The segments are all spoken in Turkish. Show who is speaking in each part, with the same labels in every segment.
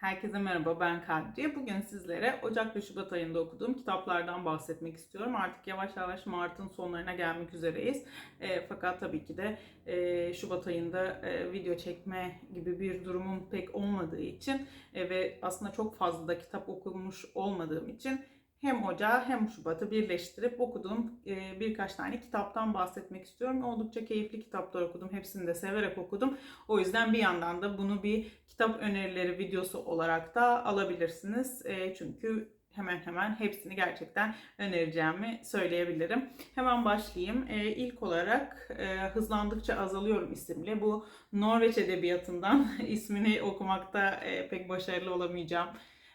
Speaker 1: Herkese merhaba ben Kadriye. Bugün sizlere Ocak ve Şubat ayında okuduğum kitaplardan bahsetmek istiyorum. Artık yavaş yavaş Mart'ın sonlarına gelmek üzereyiz. E, fakat tabii ki de e, Şubat ayında e, video çekme gibi bir durumum pek olmadığı için e, ve aslında çok fazla da kitap okumuş olmadığım için hem Ocağı hem Şubat'ı birleştirip okuduğum e, birkaç tane kitaptan bahsetmek istiyorum. Oldukça keyifli kitaplar okudum. Hepsini de severek okudum. O yüzden bir yandan da bunu bir kitap önerileri videosu olarak da alabilirsiniz. E, çünkü hemen hemen hepsini gerçekten önereceğimi söyleyebilirim. Hemen başlayayım. E, ilk olarak e, Hızlandıkça Azalıyorum isimli bu Norveç edebiyatından ismini okumakta pek başarılı olamayacağım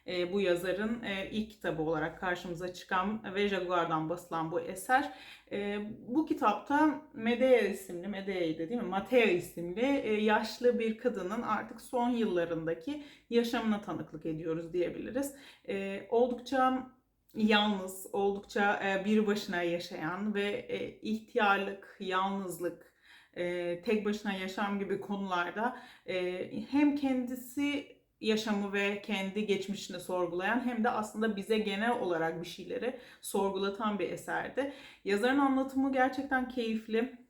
Speaker 1: e, bu yazarın e, ilk kitabı olarak karşımıza çıkan ve Jaguar'dan basılan bu eser. E, bu kitapta Medea isimli, Medea'ydı değil mi? Matea isimli e, yaşlı bir kadının artık son yıllarındaki yaşamına tanıklık ediyoruz diyebiliriz. E, oldukça yalnız, oldukça e, bir başına yaşayan ve e, ihtiyarlık, yalnızlık, e, tek başına yaşam gibi konularda e, hem kendisi yaşamı ve kendi geçmişini sorgulayan hem de aslında bize genel olarak bir şeyleri sorgulatan bir eserdi. Yazarın anlatımı gerçekten keyifli.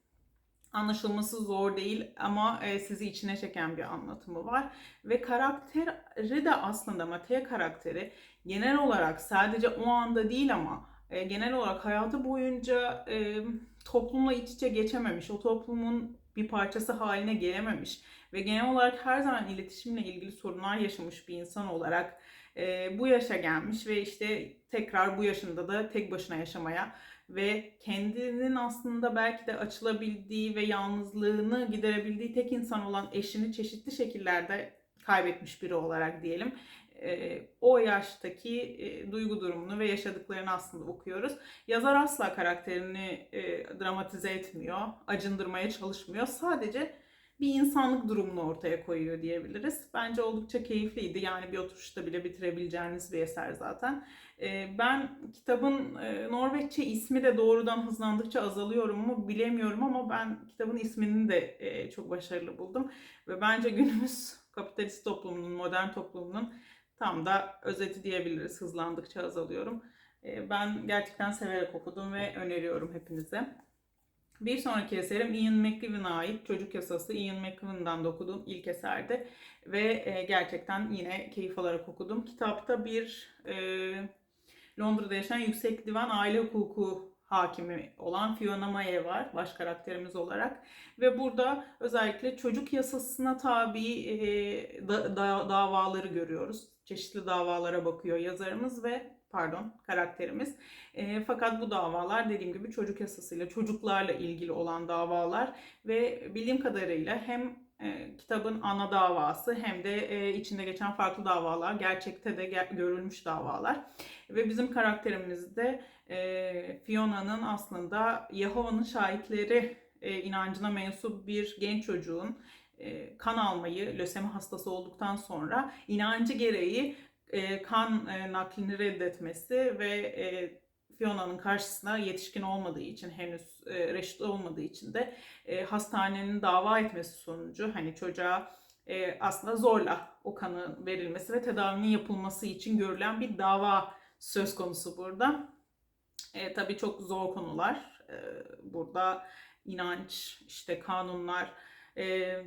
Speaker 1: Anlaşılması zor değil ama e, sizi içine çeken bir anlatımı var. Ve karakteri de aslında Matea karakteri genel olarak sadece o anda değil ama e, genel olarak hayatı boyunca e, toplumla iç içe geçememiş, o toplumun bir parçası haline gelememiş ve genel olarak her zaman iletişimle ilgili sorunlar yaşamış bir insan olarak e, bu yaşa gelmiş ve işte tekrar bu yaşında da tek başına yaşamaya ve kendinin aslında belki de açılabildiği ve yalnızlığını giderebildiği tek insan olan eşini çeşitli şekillerde kaybetmiş biri olarak diyelim. E, o yaştaki e, duygu durumunu ve yaşadıklarını aslında okuyoruz. Yazar asla karakterini e, dramatize etmiyor, acındırmaya çalışmıyor. Sadece bir insanlık durumunu ortaya koyuyor diyebiliriz. Bence oldukça keyifliydi. Yani bir oturuşta bile bitirebileceğiniz bir eser zaten. Ben kitabın Norveççe ismi de doğrudan hızlandıkça azalıyorum mu bilemiyorum ama ben kitabın ismini de çok başarılı buldum. Ve bence günümüz kapitalist toplumunun, modern toplumunun tam da özeti diyebiliriz. Hızlandıkça azalıyorum. Ee, ben gerçekten severek okudum ve öneriyorum hepinize. Bir sonraki eserim Ian McEwan'a ait Çocuk Yasası. Ian McEwan'dan da okuduğum ilk eserdi. Ve e, gerçekten yine keyif alarak okudum. Kitapta bir e, Londra'da yaşayan yüksek divan aile hukuku hakimi olan Fiona Maye var baş karakterimiz olarak ve burada özellikle çocuk yasasına tabi e, da, da, davaları görüyoruz. Çeşitli davalara bakıyor yazarımız ve pardon karakterimiz. E, fakat bu davalar dediğim gibi çocuk yasasıyla, çocuklarla ilgili olan davalar ve bildiğim kadarıyla hem e, kitabın ana davası hem de e, içinde geçen farklı davalar, gerçekte de ger- görülmüş davalar. Ve bizim karakterimiz de e, Fiona'nın aslında Yehova'nın şahitleri e, inancına mensup bir genç çocuğun e, kan almayı lösemi hastası olduktan sonra inancı gereği e, kan e, naklini reddetmesi ve e, Fiona'nın karşısına yetişkin olmadığı için henüz e, reşit olmadığı için de e, hastanenin dava etmesi sonucu hani çocuğa e, aslında zorla o kanın verilmesi ve tedavinin yapılması için görülen bir dava söz konusu burada. E, tabii çok zor konular. E, burada inanç, işte kanunlar, e,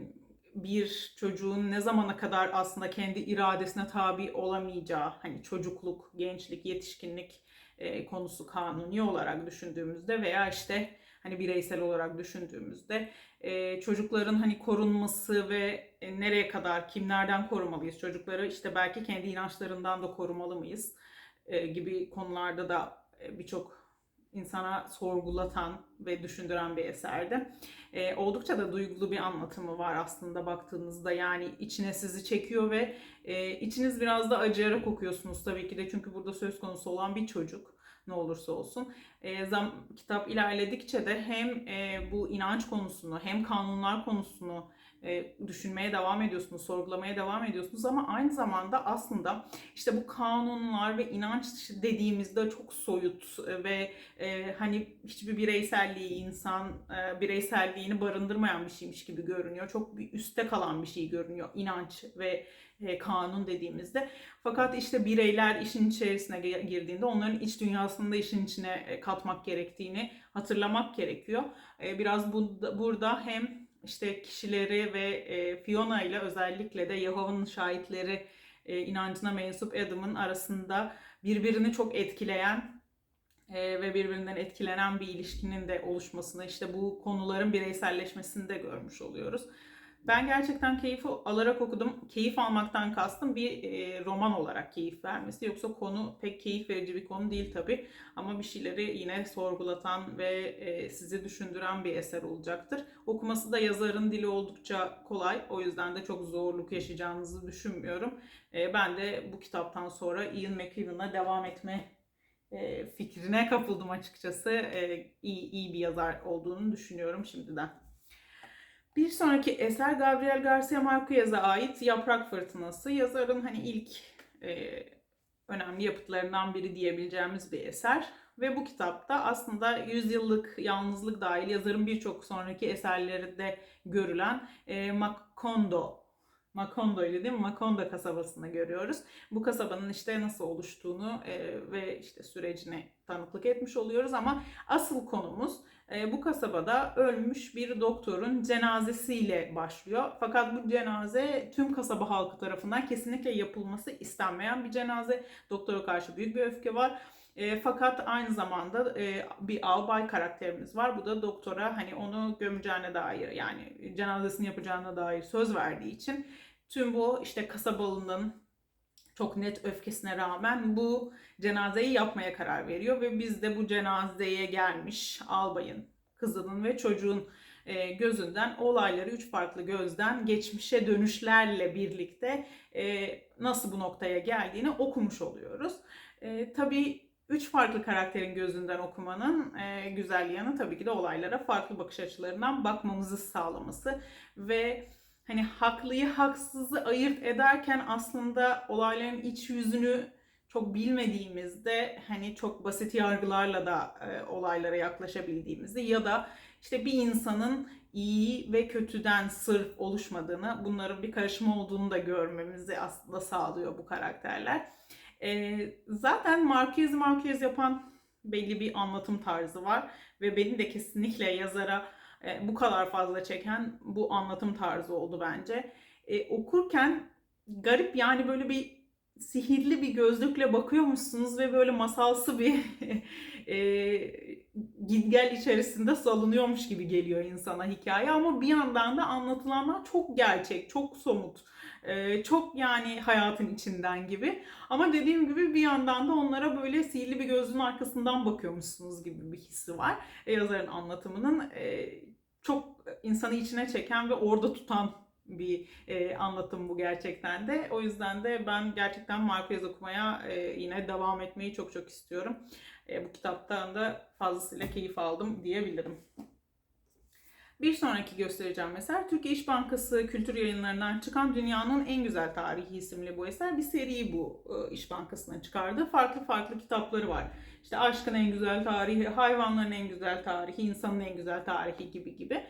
Speaker 1: bir çocuğun ne zamana kadar aslında kendi iradesine tabi olamayacağı, hani çocukluk, gençlik, yetişkinlik e, konusu kanuni olarak düşündüğümüzde veya işte hani bireysel olarak düşündüğümüzde e, çocukların hani korunması ve e, nereye kadar kimlerden korumalıyız çocukları işte belki kendi inançlarından da korumalı mıyız e, gibi konularda da e, birçok insana sorgulatan ve düşündüren bir eserdi. E, oldukça da duygulu bir anlatımı var aslında baktığınızda. Yani içine sizi çekiyor ve e, içiniz biraz da acıyarak okuyorsunuz tabii ki de. Çünkü burada söz konusu olan bir çocuk ne olursa olsun. E, zam, kitap ilerledikçe de hem e, bu inanç konusunu hem kanunlar konusunu e, düşünmeye devam ediyorsunuz, sorgulamaya devam ediyorsunuz ama aynı zamanda aslında işte bu kanunlar ve inanç dediğimizde çok soyut ve e, hani hiçbir bireyselliği insan e, bireyselliğini barındırmayan bir şeymiş gibi görünüyor. Çok bir üstte kalan bir şey görünüyor inanç ve e, kanun dediğimizde. Fakat işte bireyler işin içerisine girdiğinde onların iç dünyasını da işin içine e, katmak gerektiğini hatırlamak gerekiyor. E, biraz bu, burada hem işte kişileri ve e, Fiona ile özellikle de Yehova'nın şahitleri e, inancına mensup Adam'ın arasında birbirini çok etkileyen e, ve birbirinden etkilenen bir ilişkinin de oluşmasını işte bu konuların bireyselleşmesini de görmüş oluyoruz. Ben gerçekten keyif alarak okudum. Keyif almaktan kastım bir e, roman olarak keyif vermesi. Yoksa konu pek keyif verici bir konu değil tabi. Ama bir şeyleri yine sorgulatan ve e, sizi düşündüren bir eser olacaktır. Okuması da yazarın dili oldukça kolay. O yüzden de çok zorluk yaşayacağınızı düşünmüyorum. E, ben de bu kitaptan sonra Ian McEwan'a devam etme e, fikrine kapıldım açıkçası. E, iyi, iyi bir yazar olduğunu düşünüyorum şimdiden. Bir sonraki eser Gabriel Garcia Marquez'e ait Yaprak Fırtınası. Yazarın hani ilk e, önemli yapıtlarından biri diyebileceğimiz bir eser. Ve bu kitapta aslında yüzyıllık yalnızlık dahil yazarın birçok sonraki eserlerinde görülen e, Macondo Macondo ile değil mi? Macondo kasabasını görüyoruz. Bu kasabanın işte nasıl oluştuğunu e, ve işte sürecini tanıklık etmiş oluyoruz ama asıl konumuz e, bu kasabada ölmüş bir doktorun cenazesiyle başlıyor. Fakat bu cenaze tüm kasaba halkı tarafından kesinlikle yapılması istenmeyen bir cenaze. Doktora karşı büyük bir öfke var. E, fakat aynı zamanda e, bir albay karakterimiz var. Bu da doktora hani onu gömeceğine dair yani cenazesini yapacağına dair söz verdiği için tüm bu işte kasabalının çok net öfkesine rağmen bu cenazeyi yapmaya karar veriyor ve biz de bu cenazeye gelmiş albayın, kızının ve çocuğun e, gözünden olayları üç farklı gözden geçmişe dönüşlerle birlikte e, nasıl bu noktaya geldiğini okumuş oluyoruz. E, tabii üç farklı karakterin gözünden okumanın güzel yanı tabii ki de olaylara farklı bakış açılarından bakmamızı sağlaması ve hani haklıyı haksızı ayırt ederken aslında olayların iç yüzünü çok bilmediğimizde hani çok basit yargılarla da e, olaylara yaklaşabildiğimizi ya da işte bir insanın iyi ve kötüden sırf oluşmadığını, bunların bir karışma olduğunu da görmemizi aslında sağlıyor bu karakterler. E, zaten Marquez Marquez yapan belli bir anlatım tarzı var ve beni de kesinlikle yazara e, bu kadar fazla çeken bu anlatım tarzı oldu bence. E, okurken garip yani böyle bir sihirli bir gözlükle bakıyormuşsunuz ve böyle masalsı bir e, gidgel içerisinde salınıyormuş gibi geliyor insana hikaye ama bir yandan da anlatılanlar çok gerçek, çok somut, e, çok yani hayatın içinden gibi. Ama dediğim gibi bir yandan da onlara böyle sihirli bir gözlüğün arkasından bakıyormuşsunuz gibi bir hissi var. E, yazarın anlatımının e, çok insanı içine çeken ve orada tutan bir e, anlatım bu gerçekten de. O yüzden de ben gerçekten Marquez okumaya e, yine devam etmeyi çok çok istiyorum. E, bu kitaptan da fazlasıyla keyif aldım diyebilirim. Bir sonraki göstereceğim eser Türkiye İş Bankası kültür yayınlarından çıkan Dünyanın En Güzel Tarihi isimli bu eser. Bir seri bu e, İş Bankası'na çıkardığı. Farklı farklı kitapları var. İşte aşkın en güzel tarihi, hayvanların en güzel tarihi, insanın en güzel tarihi gibi gibi.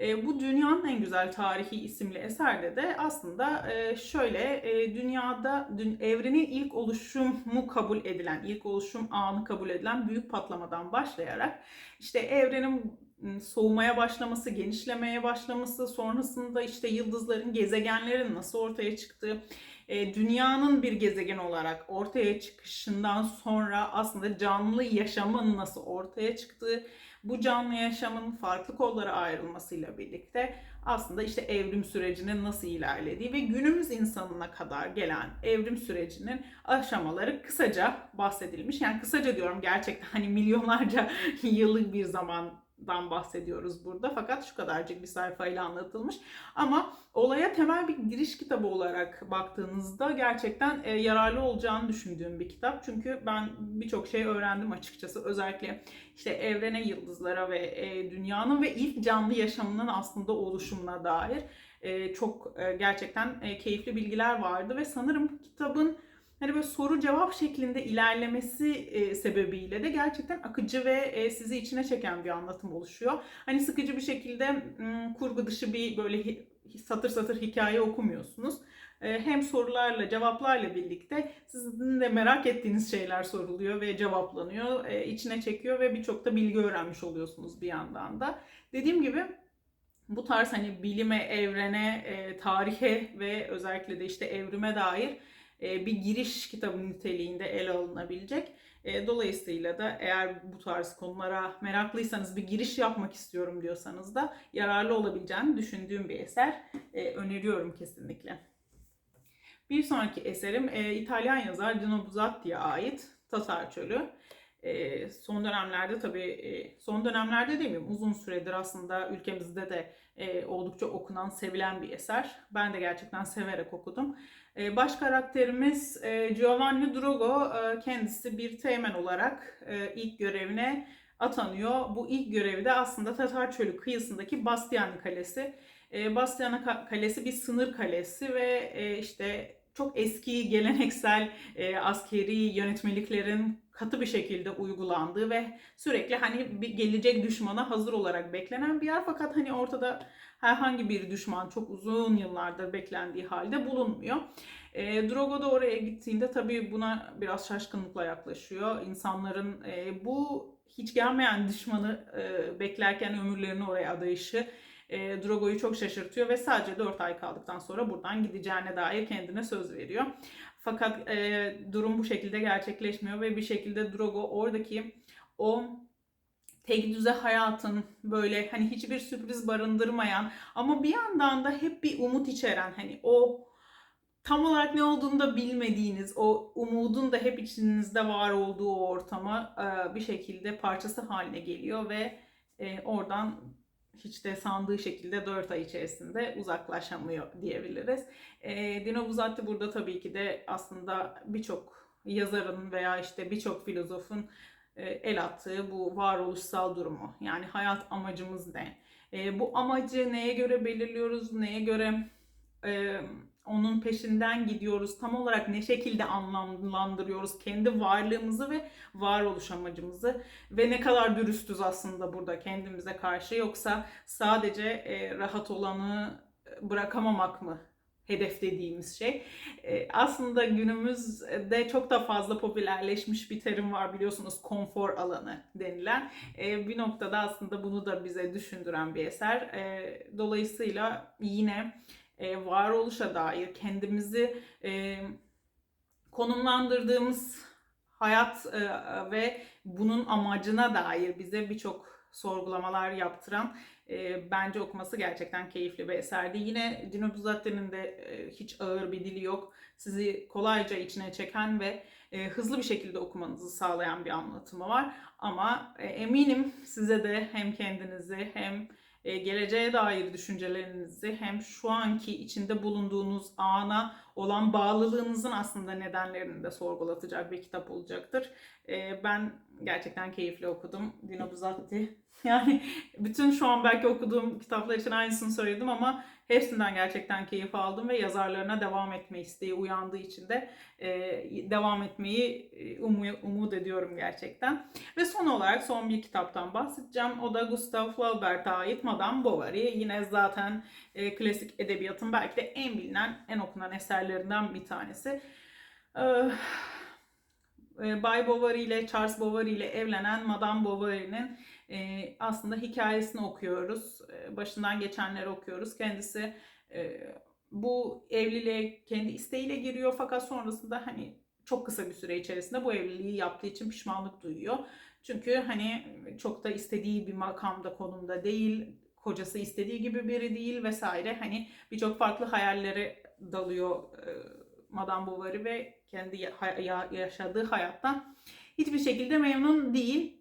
Speaker 1: E, bu Dünyanın En Güzel Tarihi isimli eserde de aslında e, şöyle dünyada evrenin ilk oluşumu kabul edilen, ilk oluşum anı kabul edilen büyük patlamadan başlayarak işte evrenin soğumaya başlaması, genişlemeye başlaması, sonrasında işte yıldızların, gezegenlerin nasıl ortaya çıktığı, e, dünyanın bir gezegen olarak ortaya çıkışından sonra aslında canlı yaşamın nasıl ortaya çıktığı, bu canlı yaşamın farklı kollara ayrılmasıyla birlikte aslında işte evrim sürecinin nasıl ilerlediği ve günümüz insanına kadar gelen evrim sürecinin aşamaları kısaca bahsedilmiş. Yani kısaca diyorum gerçekten hani milyonlarca yıllık bir zaman dan bahsediyoruz burada. Fakat şu kadarcık bir sayfayla anlatılmış. Ama olaya temel bir giriş kitabı olarak baktığınızda gerçekten e, yararlı olacağını düşündüğüm bir kitap. Çünkü ben birçok şey öğrendim açıkçası. Özellikle işte evrene, yıldızlara ve e, dünyanın ve ilk canlı yaşamının aslında oluşumuna dair e, çok e, gerçekten e, keyifli bilgiler vardı ve sanırım kitabın hani böyle soru cevap şeklinde ilerlemesi e, sebebiyle de gerçekten akıcı ve e, sizi içine çeken bir anlatım oluşuyor. Hani sıkıcı bir şekilde m, kurgu dışı bir böyle satır satır hikaye okumuyorsunuz. E, hem sorularla cevaplarla birlikte sizin de merak ettiğiniz şeyler soruluyor ve cevaplanıyor. E, içine çekiyor ve birçok da bilgi öğrenmiş oluyorsunuz bir yandan da. Dediğim gibi bu tarz hani bilime, evrene, e, tarihe ve özellikle de işte evrime dair bir giriş kitabı niteliğinde ele alınabilecek. E, dolayısıyla da eğer bu tarz konulara meraklıysanız bir giriş yapmak istiyorum diyorsanız da yararlı olabileceğini düşündüğüm bir eser. E, öneriyorum kesinlikle. Bir sonraki eserim e, İtalyan yazar Dino Buzzati'ye ait Tatar Çölü. E, son dönemlerde tabii, e, son dönemlerde demeyeyim uzun süredir aslında ülkemizde de e, oldukça okunan, sevilen bir eser. Ben de gerçekten severek okudum. E, baş karakterimiz e, Giovanni Drogo, e, kendisi bir teğmen olarak e, ilk görevine atanıyor. Bu ilk görevi de aslında Tatar Çölü kıyısındaki Bastiani Kalesi. Bastiani Ka- Kalesi bir sınır kalesi ve işte çok eski geleneksel e, askeri yönetmeliklerin katı bir şekilde uygulandığı ve sürekli hani bir gelecek düşmana hazır olarak beklenen bir yer fakat hani ortada herhangi bir düşman çok uzun yıllardır beklendiği halde bulunmuyor. E, Drogo da oraya gittiğinde tabii buna biraz şaşkınlıkla yaklaşıyor. İnsanların e, bu hiç gelmeyen düşmanı e, beklerken ömürlerini oraya adayışı e, Drogo'yu çok şaşırtıyor ve sadece 4 ay kaldıktan sonra buradan gideceğine dair kendine söz veriyor. Fakat e, durum bu şekilde gerçekleşmiyor ve bir şekilde Drogo oradaki o tek düze hayatın böyle hani hiçbir sürpriz barındırmayan ama bir yandan da hep bir umut içeren hani o tam olarak ne olduğunu da bilmediğiniz o umudun da hep içinizde var olduğu ortama e, bir şekilde parçası haline geliyor ve e, oradan hiç de sandığı şekilde 4 ay içerisinde uzaklaşamıyor diyebiliriz. E, Dino Buzzati burada tabii ki de aslında birçok yazarın veya işte birçok filozofun e, el attığı bu varoluşsal durumu. Yani hayat amacımız ne? E, bu amacı neye göre belirliyoruz? Neye göre e, onun peşinden gidiyoruz? Tam olarak ne şekilde anlamlandırıyoruz kendi varlığımızı ve varoluş amacımızı? Ve ne kadar dürüstüz aslında burada kendimize karşı yoksa sadece e, rahat olanı bırakamamak mı hedef dediğimiz şey. E, aslında günümüzde çok da fazla popülerleşmiş bir terim var biliyorsunuz konfor alanı denilen. E, bir noktada aslında bunu da bize düşündüren bir eser. E, dolayısıyla yine e, varoluşa dair kendimizi e, konumlandırdığımız hayat e, ve bunun amacına dair bize birçok sorgulamalar yaptıran e, bence okuması gerçekten keyifli bir eserdi. Yine Dino Buzzati'nin de e, hiç ağır bir dili yok. Sizi kolayca içine çeken ve e, hızlı bir şekilde okumanızı sağlayan bir anlatımı var. Ama e, eminim size de hem kendinizi hem e, geleceğe dair düşüncelerinizi hem şu anki içinde bulunduğunuz ana olan bağlılığınızın aslında nedenlerini de sorgulatacak bir kitap olacaktır. E, ben gerçekten keyifli okudum. Dino Buzzati. Yani bütün şu an belki okuduğum kitaplar için aynısını söyledim ama hepsinden gerçekten keyif aldım ve yazarlarına devam etme isteği uyandığı için de e, devam etmeyi e, umu, umut ediyorum gerçekten. Ve son olarak son bir kitaptan bahsedeceğim. O da Gustave Flaubert'a ait Madame Bovary. Yine zaten e, klasik edebiyatın belki de en bilinen, en okunan eserlerinden bir tanesi. Ee, Bay Bovary ile Charles Bovary ile evlenen Madame Bovary'nin e, aslında hikayesini okuyoruz. E, başından geçenleri okuyoruz. Kendisi e, bu evliliğe kendi isteğiyle giriyor fakat sonrasında hani çok kısa bir süre içerisinde bu evliliği yaptığı için pişmanlık duyuyor. Çünkü hani çok da istediği bir makamda konumda değil, kocası istediği gibi biri değil vesaire. Hani birçok farklı hayallere dalıyor e, Madame Bovary ve kendi yaşadığı hayattan hiçbir şekilde memnun değil.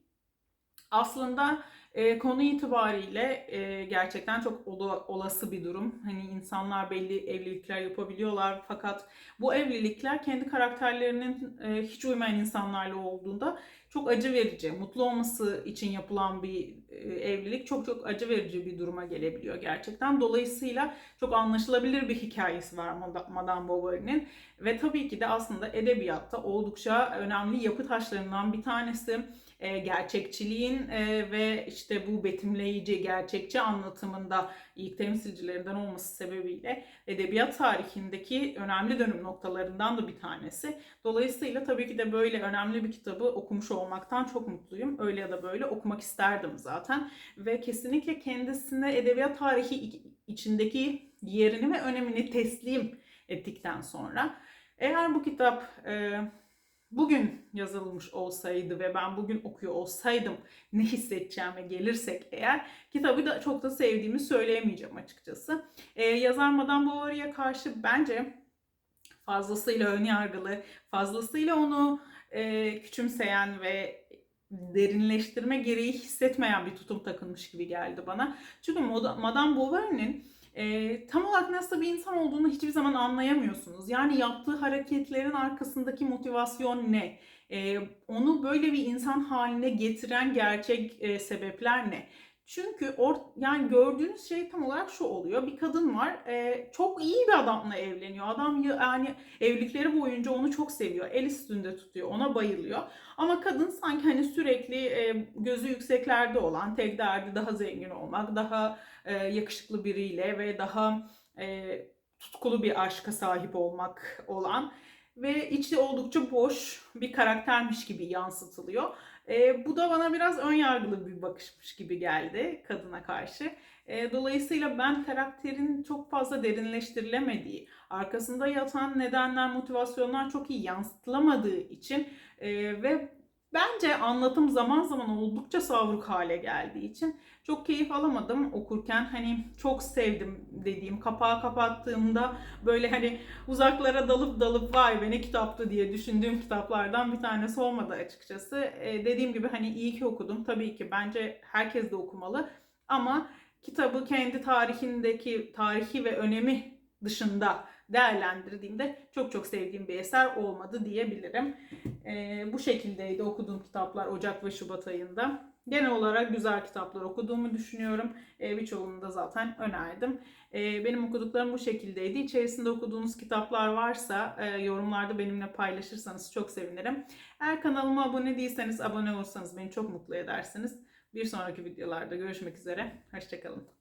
Speaker 1: Aslında e, konu itibariyle e, gerçekten çok olası bir durum. Hani insanlar belli evlilikler yapabiliyorlar fakat bu evlilikler kendi karakterlerinin e, hiç uymayan insanlarla olduğunda çok acı verici, mutlu olması için yapılan bir e, evlilik çok çok acı verici bir duruma gelebiliyor gerçekten. Dolayısıyla çok anlaşılabilir bir hikayesi var Mad- Madame Bovary'nin ve tabii ki de aslında edebiyatta oldukça önemli yapı taşlarından bir tanesi. E, gerçekçiliğin e, ve işte bu betimleyici, gerçekçi anlatımında ilk temsilcilerinden olması sebebiyle edebiyat tarihindeki önemli dönüm noktalarından da bir tanesi. Dolayısıyla tabii ki de böyle önemli bir kitabı okumuş olmaktan çok mutluyum. Öyle ya da böyle okumak isterdim zaten. Ve kesinlikle kendisine edebiyat tarihi içindeki yerini ve önemini teslim ettikten sonra eğer bu kitap e, bugün yazılmış olsaydı ve ben bugün okuyor olsaydım ne hissedeceğime gelirsek eğer kitabı da çok da sevdiğimi söyleyemeyeceğim açıkçası. Ee, yazar Madame Bovary'e karşı bence fazlasıyla önyargılı, fazlasıyla onu e, küçümseyen ve derinleştirme gereği hissetmeyen bir tutum takılmış gibi geldi bana. Çünkü Madame Bovary'nin e, tam olarak nasıl bir insan olduğunu hiçbir zaman anlayamıyorsunuz. Yani yaptığı hareketlerin arkasındaki motivasyon ne? E, onu böyle bir insan haline getiren gerçek e, sebepler ne? Çünkü or, yani gördüğünüz şey tam olarak şu oluyor. Bir kadın var, e, çok iyi bir adamla evleniyor. Adam ya- yani evlilikleri boyunca onu çok seviyor. El üstünde tutuyor, ona bayılıyor. Ama kadın sanki hani sürekli e, gözü yükseklerde olan, tek derdi daha zengin olmak, daha e, yakışıklı biriyle ve daha e, tutkulu bir aşka sahip olmak olan ve içi oldukça boş bir karaktermiş gibi yansıtılıyor. E, bu da bana biraz ön yargılı bir bakışmış gibi geldi kadına karşı. E, dolayısıyla ben karakterin çok fazla derinleştirilemediği, arkasında yatan nedenler, motivasyonlar çok iyi yansıtılamadığı için e, ve bence anlatım zaman zaman oldukça savruk hale geldiği için çok keyif alamadım okurken. Hani çok sevdim dediğim, kapağı kapattığımda böyle hani uzaklara dalıp dalıp vay be ne kitaptı diye düşündüğüm kitaplardan bir tanesi olmadı açıkçası. E, dediğim gibi hani iyi ki okudum. Tabii ki bence herkes de okumalı. Ama kitabı kendi tarihindeki tarihi ve önemi dışında değerlendirdiğimde çok çok sevdiğim bir eser olmadı diyebilirim. E, bu şekildeydi okuduğum kitaplar Ocak ve Şubat ayında. Genel olarak güzel kitaplar okuduğumu düşünüyorum. E, birçoğunu da zaten önerdim. E, benim okuduklarım bu şekildeydi. İçerisinde okuduğunuz kitaplar varsa e, yorumlarda benimle paylaşırsanız çok sevinirim. Eğer kanalıma abone değilseniz abone olursanız beni çok mutlu edersiniz. Bir sonraki videolarda görüşmek üzere. Hoşçakalın.